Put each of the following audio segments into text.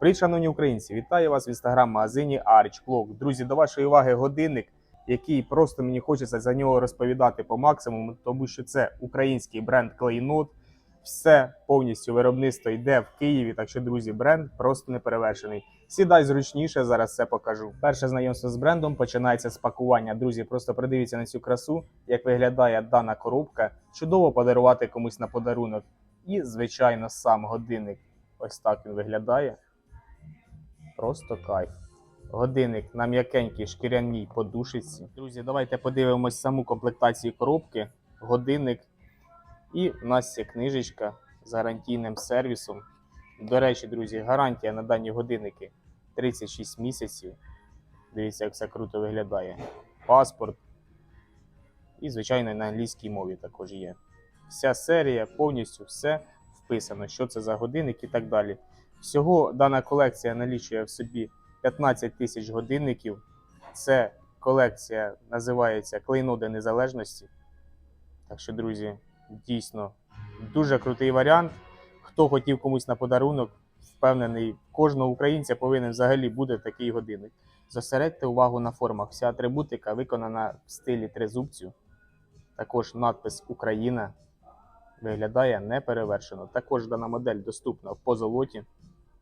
Привіт, шановні українці! Вітаю вас в інстаграм-магазині Arch Clock. Друзі, до вашої уваги годинник, який просто мені хочеться за нього розповідати по максимуму, тому що це український бренд Клейнот. Все повністю виробництво йде в Києві. Так що, друзі, бренд просто не перевершений. Сідай зручніше, зараз все покажу. Перше знайомство з брендом починається з пакування. Друзі, просто придивіться на цю красу, як виглядає дана коробка. Чудово подарувати комусь на подарунок. І, звичайно, сам годинник. Ось так він виглядає. Просто кайф. Годинник на м'якенькій шкіряній подушиці. Друзі, давайте подивимось саму комплектацію коробки. Годинник. І в нас є книжечка з гарантійним сервісом. До речі, друзі, гарантія на дані годинники 36 місяців. Дивіться, як все круто виглядає. Паспорт. І, звичайно, на англійській мові також є. Вся серія, повністю все вписано, що це за годинник і так далі. Всього дана колекція налічує в собі 15 тисяч годинників. Це колекція називається Клейноди Незалежності. Так що, друзі, дійсно дуже крутий варіант. Хто хотів комусь на подарунок, впевнений, кожного українця повинен взагалі бути такий годинник. Зосередьте увагу на формах. Вся атрибутика виконана в стилі тризубцю. Також надпис Україна виглядає неперевершено. Також дана модель доступна в позолоті.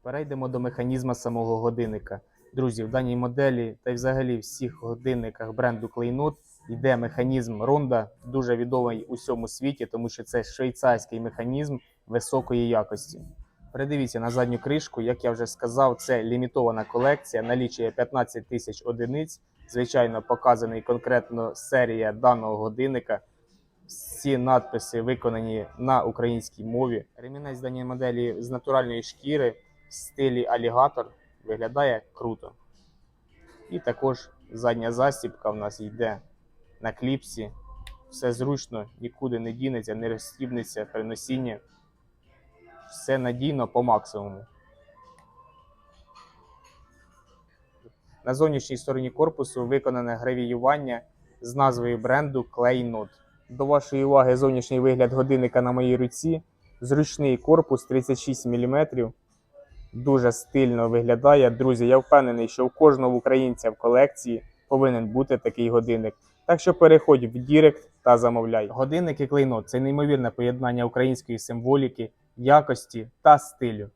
Перейдемо до механізму самого годинника. Друзі, в даній моделі та й взагалі всіх годинниках бренду Клейнот йде механізм Ронда, дуже відомий у всьому світі, тому що це швейцарський механізм високої якості. Передивіться на задню кришку, як я вже сказав, це лімітована колекція, налічує 15 тисяч одиниць. Звичайно, показаний конкретно серія даного годинника. Всі надписи виконані на українській мові. Ремінець даної моделі з натуральної шкіри в стилі алігатор виглядає круто. І також задня застібка в нас йде на кліпсі. Все зручно, нікуди не дінеться, не розстібнеться при носінні. Все надійно по максимуму. На зовнішній стороні корпусу виконане гравіювання з назвою бренду Claynot. До вашої уваги зовнішній вигляд годинника на моїй руці. Зручний корпус 36 мм. Дуже стильно виглядає. Друзі, я впевнений, що у кожного українця в колекції повинен бути такий годинник. Так що переходь в Дірект та замовляй. Годинники Клейнот це неймовірне поєднання української символіки, якості та стилю.